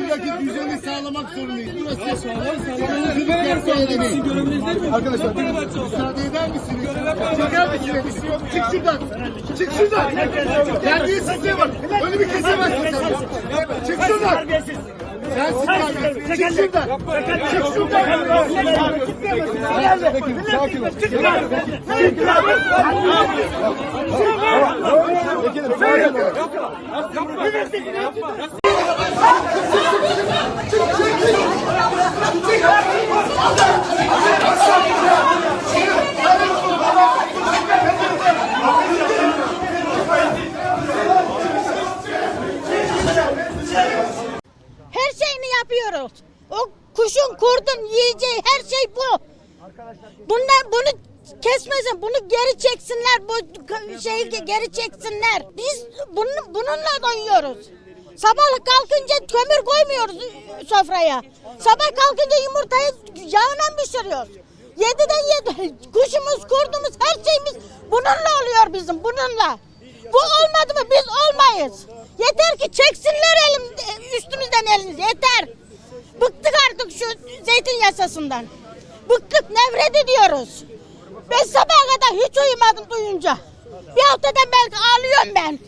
buradaki düzeni sağlamak zorundayız. Burası mi? Arkadaşlar müsaade eder misiniz? Çeker misiniz? Çık şuradan. Çık şuradan. Terbiyesizliğe bak. Önümü kesemezsin sen. Çık şuradan. Sensin terbiyesiz. Çık şuradan. Çık şuradan. Sakin ol. Vekilim sakin ol. Her yapıyoruz. O kuşun, kurdun yiyeceği her şey bu. Bunlar bunu kesmesin, bunu geri çeksinler, bu şeyi geri çeksinler. Biz bunu, bununla doyuyoruz. Sabah kalkınca kömür koymuyoruz sofraya. Sabah kalkınca yumurtayı yağına pişiriyoruz. Yediden yedi. Kuşumuz, kurdumuz, her şeyimiz bununla oluyor bizim, bununla. Bu olmadı mı biz olmayız. Yeter ki çeksinler elim, üstümüzden elinizi, yeter. Bıktık artık şu zeytin yasasından. Bıktık, nefret ediyoruz. Ben sabaha kadar hiç uyumadım duyunca. Bir haftadan belki ağlıyorum ben.